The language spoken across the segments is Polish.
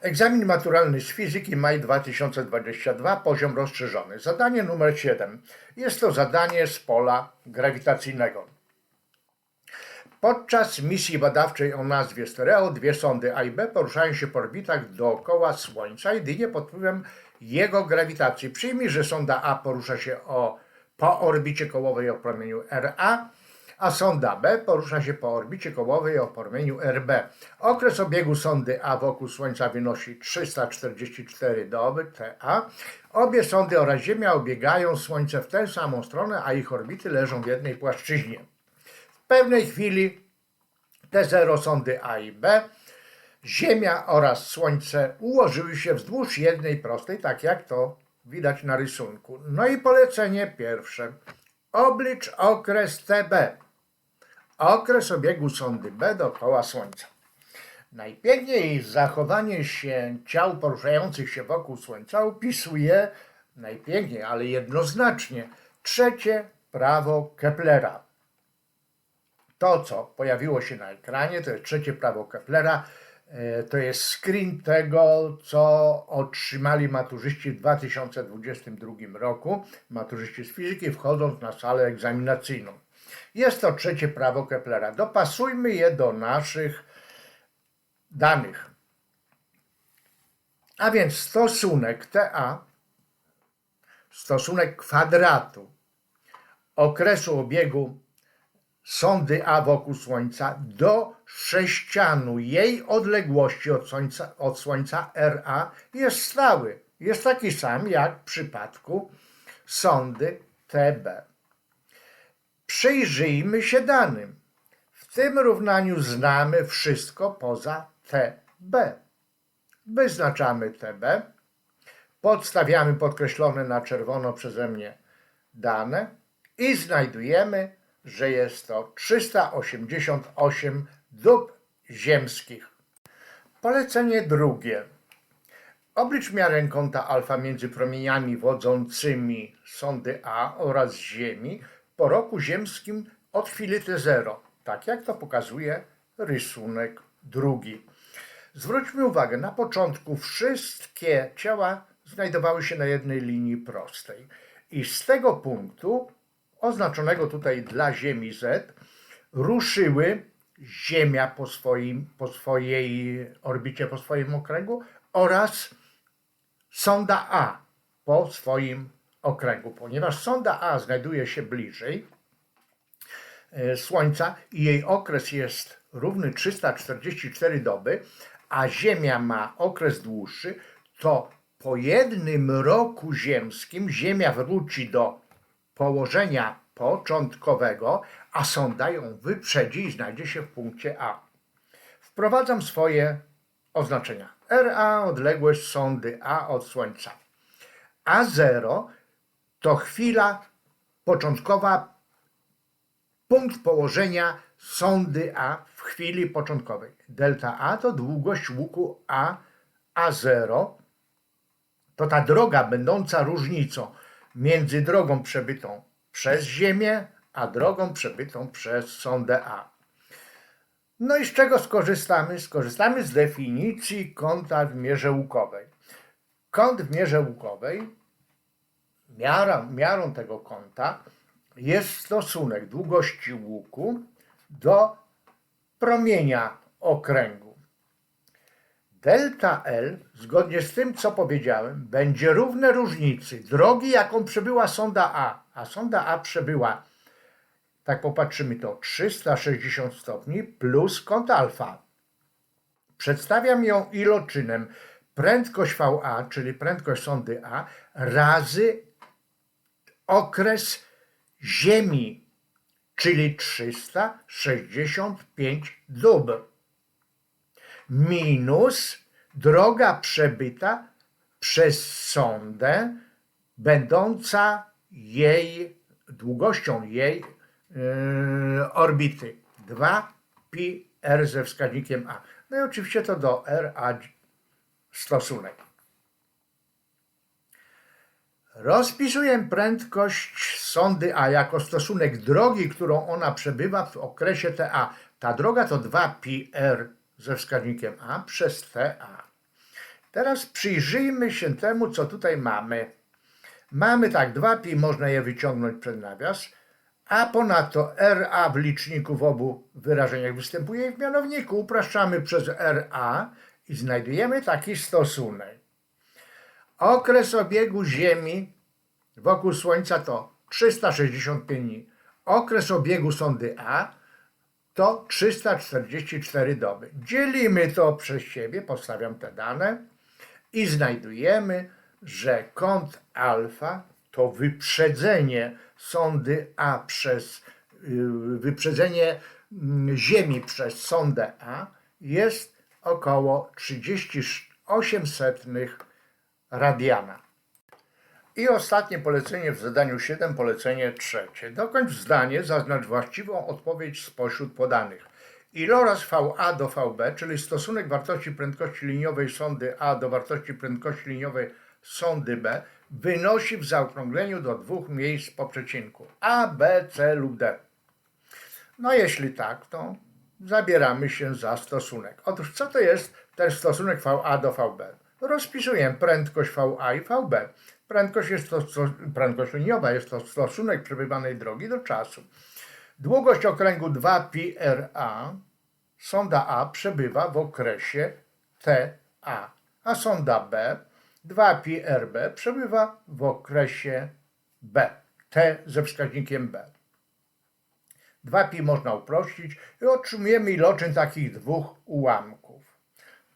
Egzamin maturalny z fizyki maj 2022, poziom rozszerzony. Zadanie numer 7. Jest to zadanie z pola grawitacyjnego. Podczas misji badawczej o nazwie Stereo dwie sondy A i B poruszają się po orbitach dookoła Słońca, jedynie pod wpływem jego grawitacji. Przyjmij, że sonda A porusza się o, po orbicie kołowej o promieniu RA, a sonda B porusza się po orbicie kołowej o promieniu RB. Okres obiegu sondy A wokół Słońca wynosi 344 doby TA. Obie sondy oraz Ziemia obiegają Słońce w tę samą stronę, a ich orbity leżą w jednej płaszczyźnie. W pewnej chwili te zero sondy A i B, Ziemia oraz Słońce ułożyły się wzdłuż jednej prostej, tak jak to widać na rysunku. No i polecenie pierwsze. Oblicz okres TB. Okres obiegu sondy B dookoła Słońca. Najpiękniej zachowanie się ciał poruszających się wokół Słońca opisuje najpiękniej, ale jednoznacznie trzecie prawo Keplera. To, co pojawiło się na ekranie, to jest trzecie prawo Keplera. E, To jest screen tego, co otrzymali maturzyści w 2022 roku, maturzyści z fizyki, wchodząc na salę egzaminacyjną. Jest to trzecie prawo Keplera. Dopasujmy je do naszych danych. A więc stosunek TA, stosunek kwadratu okresu obiegu sondy A wokół Słońca do sześcianu jej odległości od Słońca, od słońca RA jest stały. Jest taki sam jak w przypadku sondy TB. Przyjrzyjmy się danym. W tym równaniu znamy wszystko poza TB. Wyznaczamy TB, podstawiamy podkreślone na czerwono przeze mnie dane i znajdujemy, że jest to 388 dób ziemskich. Polecenie drugie. Oblicz miarę kąta alfa między promieniami wodzącymi sondy A oraz Ziemi po roku ziemskim od chwili T0, tak jak to pokazuje rysunek drugi. Zwróćmy uwagę, na początku wszystkie ciała znajdowały się na jednej linii prostej i z tego punktu, oznaczonego tutaj dla Ziemi Z, ruszyły Ziemia po, swoim, po swojej orbicie, po swoim okręgu oraz sonda A po swoim okręgu. Ponieważ sonda A znajduje się bliżej e, Słońca i jej okres jest równy 344 doby, a Ziemia ma okres dłuższy, to po jednym roku ziemskim Ziemia wróci do położenia początkowego, a sonda ją wyprzedzi i znajdzie się w punkcie A. Wprowadzam swoje oznaczenia. RA odległość sondy A od Słońca. A0 to chwila początkowa, punkt położenia sondy A w chwili początkowej. Delta A to długość łuku A, A0 to ta droga będąca różnicą między drogą przebytą przez Ziemię, a drogą przebytą przez sondę A. No i z czego skorzystamy? Skorzystamy z definicji kąta w mierze łukowej. Kąt w mierze łukowej, miarą, miarą tego kąta jest stosunek długości łuku do promienia okręgu. Delta L, zgodnie z tym, co powiedziałem, będzie równe różnicy drogi, jaką przebyła sonda A, a sonda A przebyła, tak popatrzymy to, 360 stopni plus kąt alfa. Przedstawiam ją iloczynem prędkość VA, czyli prędkość sondy A, razy okres Ziemi, czyli 365 dób minus droga przebyta przez sondę, będąca jej długością jej yy, orbity 2 pi r ze wskaźnikiem a. No i oczywiście to do r a stosunek. Rozpisuję prędkość sondy A jako stosunek drogi, którą ona przebywa w okresie TA. Ta droga to 2 pi r ze wskaźnikiem A przez TA. Teraz przyjrzyjmy się temu, co tutaj mamy. Mamy tak, dwa pi, można je wyciągnąć przed nawias, a ponadto RA w liczniku w obu wyrażeniach występuje w mianowniku upraszczamy przez RA i znajdujemy taki stosunek. Okres obiegu Ziemi wokół Słońca to 365 dni. Okres obiegu sondy A to 344 doby. Dzielimy to przez siebie, podstawiam te dane i znajdujemy, że kąt alfa to wyprzedzenie sondy A przez yy, wyprzedzenie mm, Ziemi przez sondę A jest około 38 setnych radiana. I ostatnie polecenie w zadaniu 7, polecenie trzecie. Dokończ zdanie, zaznacz właściwą odpowiedź spośród podanych. Iloraz VA do VB, czyli stosunek wartości prędkości liniowej sondy A do wartości prędkości liniowej sondy B, wynosi w zaokrągleniu do dwóch miejsc po przecinku A, B, C lub D. No jeśli tak, to zabieramy się za stosunek. Otóż co to jest ten stosunek VA do VB? Rozpisujemy prędkość VA i VB. Prędkość, jest to, prędkość liniowa jest to stosunek przebywanej drogi do czasu. Długość okręgu 2πRA sonda A przebywa w okresie TA, a sonda B 2πRB przebywa w okresie B, T ze wskaźnikiem B. 2pi można uprościć i otrzymujemy iloczyn takich dwóch ułamków.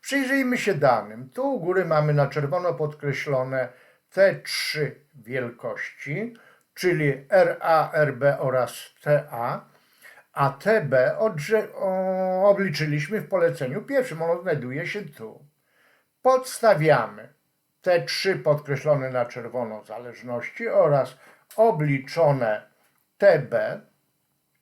Przyjrzyjmy się danym. Tu u góry mamy na czerwono podkreślone te trzy wielkości, czyli RA, RB oraz TA, a TB obliczyliśmy w poleceniu pierwszym. Ono znajduje się tu. Podstawiamy te trzy podkreślone na czerwono zależności oraz obliczone TB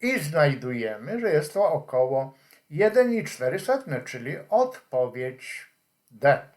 i znajdujemy, że jest to około 1,4, czyli odpowiedź D.